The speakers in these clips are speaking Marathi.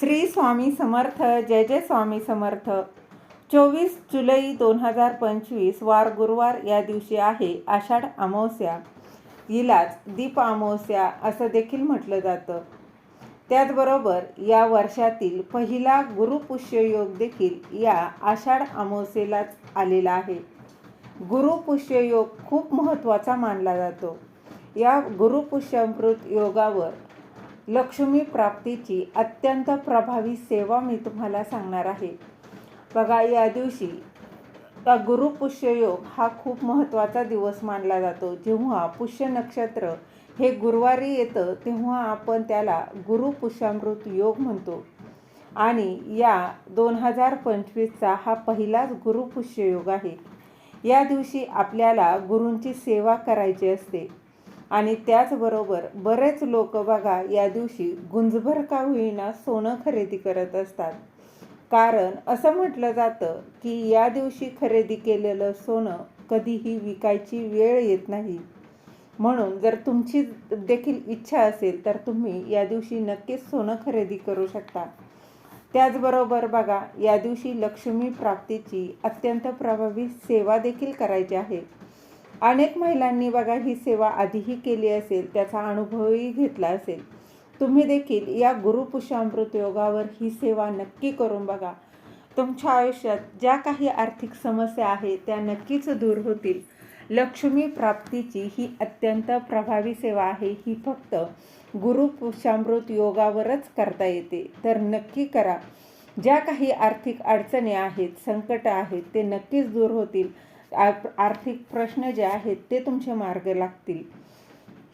श्री स्वामी समर्थ जय जय स्वामी समर्थ. चोवीस जुलै दोन हजार पंचवीस वार गुरुवार या दिवशी आहे आषाढ अमावस्या. हिलाच दीप अमावस्या असं देखील म्हटलं जातं. त्याचबरोबर या वर्षातील पहिला गुरुपुष्य योग देखील या आषाढ अमावस्येलाच आलेला आहे. गुरुपुष्य योग खूप महत्त्वाचा मानला जातो. या गुरुपुष्यामृत योगावर लक्ष्मी प्राप्तीची अत्यंत प्रभावी सेवा मी तुम्हाला सांगणार आहे. बघा या दिवशी का गुरुपुष्य हा खूप महत्त्वाचा दिवस मानला जातो. जेव्हा पुष्य नक्षत्र हे गुरुवारी येतं तेव्हा आपण त्याला गुरुपुष्यामृत योग म्हणतो. आणि या दोन हजार पंचवीसचा हा पहिलाच गुरुपुष्ययोग आहे. या दिवशी आपल्याला गुरूंची सेवा करायची असते. आणि त्याचबरोबर बरेच लोक बघा या दिवशी गुंजभर का होईना सोनं खरेदी करत असतात. कारण असं म्हटलं जातं की या दिवशी खरेदी केलेलं सोनं कधीही विकायची वेळ येत नाही. म्हणून जर तुमची देखील इच्छा असेल तर तुम्ही या दिवशी नक्कीच सोनं खरेदी करू शकता. त्याचबरोबर बघा या दिवशी लक्ष्मी प्राप्तीची अत्यंत प्रभावी सेवा देखील करायची आहे. अनेक महिलांनी बघा ही सेवा आधीही केली असेल त्याचा अनुभवही घेतला असेल. तुम्ही देखील या गुरुपुषामृत योगावर ही सेवा नक्की करून बघा. तुमच्या आयुष्यात ज्या काही आर्थिक समस्या आहेत त्या नक्कीच दूर होतील. लक्ष्मी प्राप्तीची ही अत्यंत प्रभावी सेवा आहे ही फक्त गुरुपुषामृत योगावरच करता येते. तर नक्की करा. ज्या काही आर्थिक अडचणी आहेत संकट आहेत ते नक्कीच दूर होतील. आर्थिक प्रश्न जे आहेत ते तुमचे मार्ग लागतील.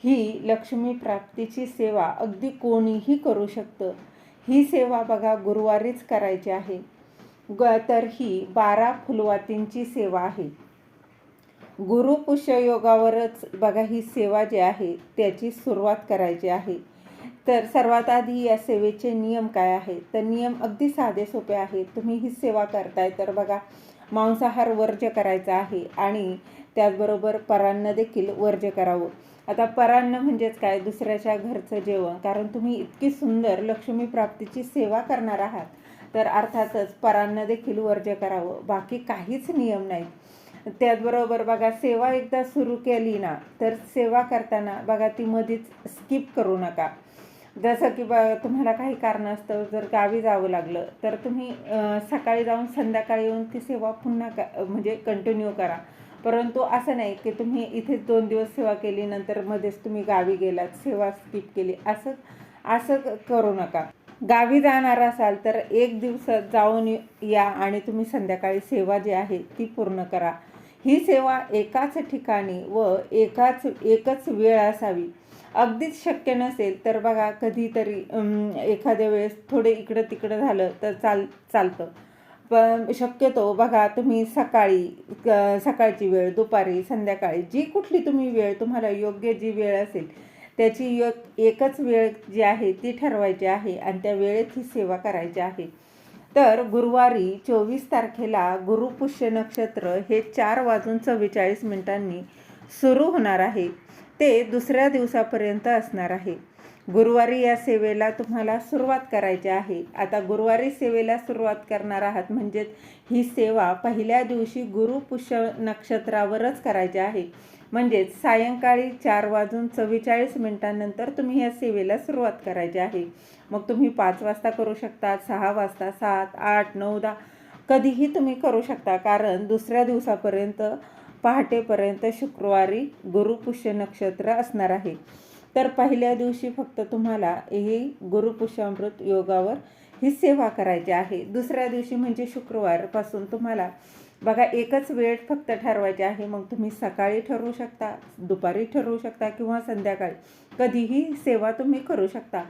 ही लक्ष्मी प्राप्तीची सेवा अगदी कोणीही करू शकतं. ही सेवा बघा गुरुवारीच करायची आहे. ग तर ही बारा फुलवातींची सेवा आहे. गुरुपुष्ययोगावरच बघा ही सेवा जी आहे त्याची सुरुवात करायची आहे. तर सर्वात आधी या सेवेचे नियम काय आहे तर नियम अगदी साधे सोपे आहेत. तुम्ही ही सेवा करताय तर बघा मांसाहार वर्ज्य करायचा आहे आणि त्याचबरोबर परान्न देखील वर्ज्य करावं. आता परान्न म्हणजेच काय? दुसऱ्याच्या घरचं जेवण. कारण तुम्ही इतकी सुंदर लक्ष्मी प्राप्तीची सेवा करणार आहात. तर अर्थातच परान्न देखील वर्ज्य करावं. बाकी काहीच नियम नाहीत. त्याचबरोबर बघा सेवा एकदा सुरू केली ना तर सेवा करताना बघा ती मध्येच स्किप करू नका. जसं की ब तुम्हाला काही कारणास्तव जर गावी जावं लागलं तर तुम्ही सकाळी जाऊन संध्याकाळी येऊन ती सेवा पुन्हा का म्हणजे कंटिन्यू करा. परंतु असं नाही की तुम्ही इथेच दोन दिवस सेवा केली नंतर मध्येच तुम्ही गावी गेलात सेवा स्किप केली असं असं करू नका. गावी जाणार असाल तर एक दिवस जाऊन या आणि तुम्ही संध्याकाळी सेवा जी आहे ती पूर्ण करा. ही सेवा एकाच ठिकाणी व एकाच एकच वेळ असावी. अगदीच शक्य नसेल तर बघा कधीतरी एखाद्या वेळेस थोडे इकडं तिकडं झालं तर चाल चालतं. पण शक्यतो बघा तुम्ही सकाळी सकाळची वेळ दुपारी संध्याकाळी जी कुठली तुम्ही वेळ तुम्हाला योग्य जी वेळ असेल त्याची य एकच वेळ जी आहे ती ठरवायची आहे आणि त्या वेळेत ही सेवा करायची आहे. तर गुरुवारी चोवीस तारखेला गुरुपुष्य नक्षत्र हे चार वाजून चव्वेचाळीस मिनिटांनी सुरू होणार आहे. ते दुसऱ्या दिवसापर्यंत असणार आहे. गुरुवारी या सेवेला तुम्हाला सुरुवात करायची आहे. आता गुरुवारी सेवेला सुरुवात करणार आहात म्हणजेच ही सेवा पहिल्या दिवशी गुरुपुष्य नक्षत्रावरच करायची आहे. म्हणजेच सायंकाळी चार वाजून चव्वेचाळीस मिनिटांनंतर तुम्ही या सेवेला सुरुवात करायची आहे. मग तुम्ही पाच वाजता करू शकता सहा वाजता सात आठ नऊ दहा कधीही तुम्ही करू शकता. कारण दुसऱ्या दिवसापर्यंत पहाटेपर्यंत शुक्रवारी गुरुपुष्य नक्षत्र असणार आहे. तर पहिल्या दिवशी फक्त तुम्हाला ही गुरुपुष्यामृत योगावर ही सेवा करायची आहे. दुसऱ्या दिवशी म्हणजे शुक्रवारपासून तुम्हाला बघा एकच वेळ फक्त ठरवायची आहे. मग तुम्ही सकाळी ठरवू शकता दुपारी ठरवू शकता किंवा संध्याकाळी. कधीही सेवा तुम्ही करू शकता.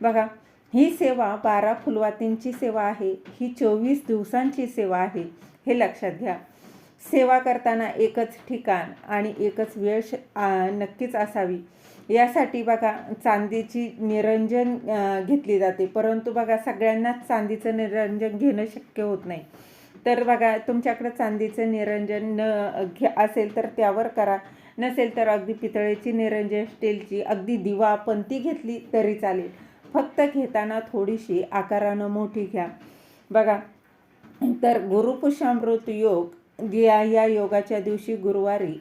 बघा ही सेवा बारा फुलवातींची सेवा आहे. ही चोवीस दिवसांची सेवा आहे. हे लक्षात घ्या. सेवा करताना एकच ठिकाण आणि एकच वेळ नक्कीच असावी. यासाठी बघा चांदीची निरंजन घेतली जाते. परंतु बघा सगळ्यांनाच चांदीचं निरंजन घेणं शक्य होत नाही. तर बघा तुमच्याकडं चांदीचं निरंजन न घे असेल तर त्यावर करा. नसेल तर अगदी पितळेची निरंजन स्टीलची अगदी दिवा पंती घेतली तरी चालेल. फक्त घेताना थोडीशी आकारानं मोठी घ्या. बघा तर गुरुपुषामृत योग या या योगाच्या दिवशी गुरुवारी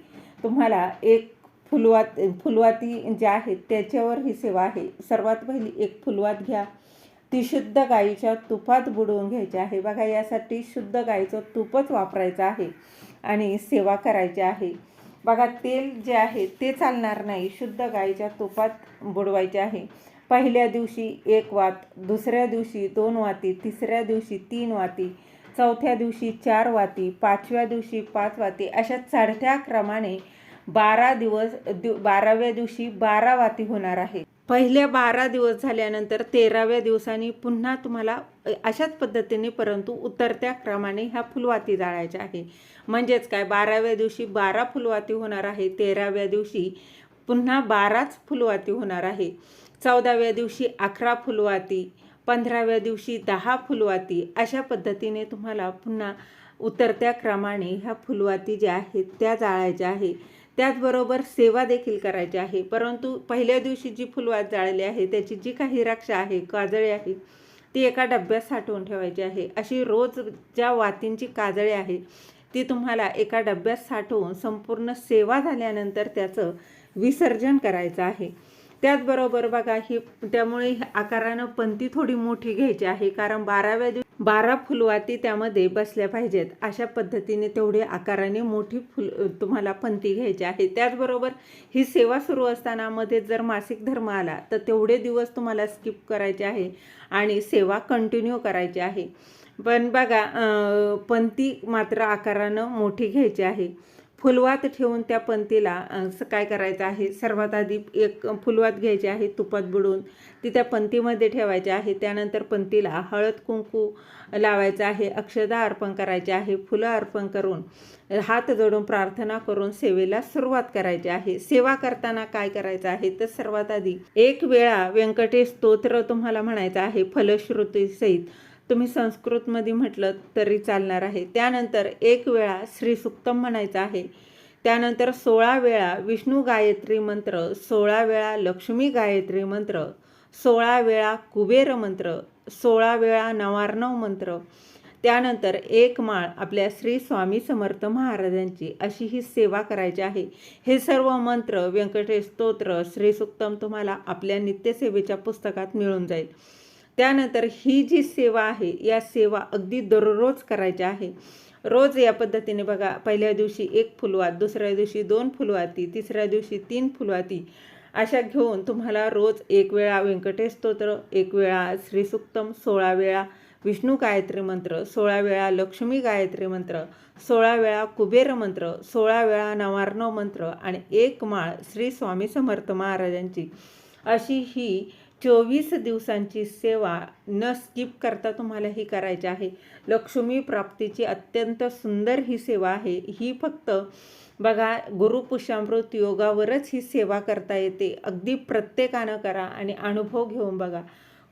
तुम्हाला एक फुलवात फुलवाती ज्या आहेत त्याच्यावर ही सेवा आहे. सर्वात पहिली एक फुलवात घ्या. ती शुद्ध गाईच्या तुपात बुडवून घ्यायची आहे. बघा यासाठी शुद्ध गाईचं तुपच वापरायचं आहे आणि सेवा करायची आहे. बघा तेल जे आहे ते चालणार नाही. शुद्ध गाईच्या तुपात बुडवायचे आहे. पहिल्या दिवशी एक वात दुसऱ्या दिवशी दोन वाती तिसऱ्या दिवशी तीन वाती. चौथ्या दिवशी चार वाती पाचव्या दिवशी पाच वाती अशा चढत्या क्रमाने बारा दिवस दिव बाराव्या दिवशी बारा वाती होणार आहे पहिल्या बारा दिवस झाल्यानंतर तेराव्या दिवसांनी पुन्हा तुम्हाला अशाच पद्धतीने परंतु उतरत्या क्रमाने ह्या फुलवाती जाळायच्या आहे. म्हणजेच काय? बाराव्या दिवशी बारा फुलवाती होणार आहे तेराव्या दिवशी पुन्हा बाराच फुलवाती होणार आहे. चौदाव्या दिवशी अकरा फुलवाती पंधराव्या दिवशी दहा फुलवाती अशा पद्धतीने तुम्हाला पुन्हा उतरत्या क्रमाने ह्या फुलवाती ज्या आहेत त्या जाळायच्या आहे. त्याचबरोबर सेवा देखील करायची आहे. परंतु पहिल्या दिवशी जी फुलवात जाळली आहे त्याची जी काही रक्षा आहे काजळी आहे ती एका डब्यात साठवून ठेवायची आहे. अशी रोज ज्या वातींची काजळी आहे ती तुम्हाला एका डब्यात साठवून संपूर्ण सेवा झाल्यानंतर त्याचं विसर्जन करायचं आहे. त्याचबरोबर बघा ही त्यामुळे आकारानं पंती थोडी मोठी घ्यायची आहे. कारण बाराव्या दिवशी बारा फुलवाती त्यामध्ये बसल्या पाहिजेत. अशा पद्धतीने तेवढी आकाराने मोठी फुल तुम्हाला पंती घ्यायची आहे. त्याचबरोबर ही सेवा सुरू असताना मध्ये जर मासिक धर्म आला तर तेवढे दिवस तुम्हाला स्किप करायचे आहे आणि सेवा कंटिन्यू करायची आहे. पण बघा पंती मात्र आकारानं मोठी घ्यायची आहे. फुलवात ठेवून त्या पंतीला काय करायचं आहे? सर्वात आधी एक फुलवात घ्यायची आहे तुपात बुडून ती त्या पंतीमध्ये ठेवायची आहे. त्यानंतर पंतीला हळद कुंकू लावायचं आहे अक्षदा अर्पण करायचे आहे फुलं अर्पण करून हात जोडून प्रार्थना करून सेवेला सुरुवात करायची आहे. सेवा करताना काय करायचं आहे? तर सर्वात आधी एक वेळा व्यंकटेश स्तोत्र तुम्हाला म्हणायचं आहे फलश्रुतीसहित. तुम्ही संस्कृतमध्ये म्हटलं तरी चालणार आहे. त्यानंतर एक वेळा श्री सुक्तम म्हणायचं आहे. त्यानंतर सोळा वेळा विष्णू गायत्री मंत्र सोळा वेळा लक्ष्मी गायत्री मंत्र सोळा वेळा कुबेर मंत्र सोळा वेळा नवार्णव मंत्र. त्यानंतर एक माळ आपल्या श्री स्वामी समर्थ महाराजांची अशी ही सेवा करायची आहे. हे सर्व मंत्र व्यंकटेश स्तोत्र श्री सुक्तम तुम्हाला आपल्या नित्यसेवेच्या पुस्तकात मिळून जाईल. त्यानंतर ही जी सेवा आहे या सेवा अगदी दररोज करायच्या आहे. रोज या पद्धतीने बघा पहिल्या दिवशी एक फुलवात दुसऱ्या दिवशी दोन फुलवाती तिसऱ्या दिवशी तीन फुलवाती अशा घेऊन तुम्हाला रोज एक वेळा व्यंकटेश स्तोत्र एक वेळा श्रीसुक्तम सोळा वेळा विष्णू गायत्री मंत्र सोळा वेळा लक्ष्मी गायत्री मंत्र सोळा वेळा कुबेर मंत्र सोळा वेळा नवार्णव मंत्र आणि एक माळ श्री स्वामी समर्थ महाराजांची. अशी ही चोवीस दिवसांची सेवा न स्किप करता तुम्हाला ही करायची आहे. लक्ष्मी प्राप्तीची अत्यंत सुंदर ही सेवा आहे. ही फक्त बघा गुरुपुषामृत योगावरच ही सेवा करता येते. अगदी प्रत्येकानं करा आणि अनुभव घेऊन बघा.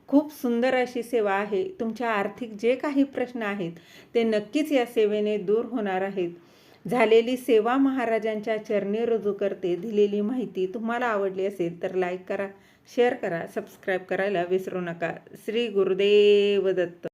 खूप सुंदर अशी सेवा आहे. तुमच्या आर्थिक जे काही प्रश्न आहेत ते नक्कीच या सेवेने दूर होणार आहेत. झालेली सेवा महाराजांच्या चरणी रुजू करते. दिलेली माहिती तुम्हाला आवडली असेल तर लाईक करा. शेअर करा सबस्क्राईब करायला विसरू नका. श्री गुरुदेव दत्त.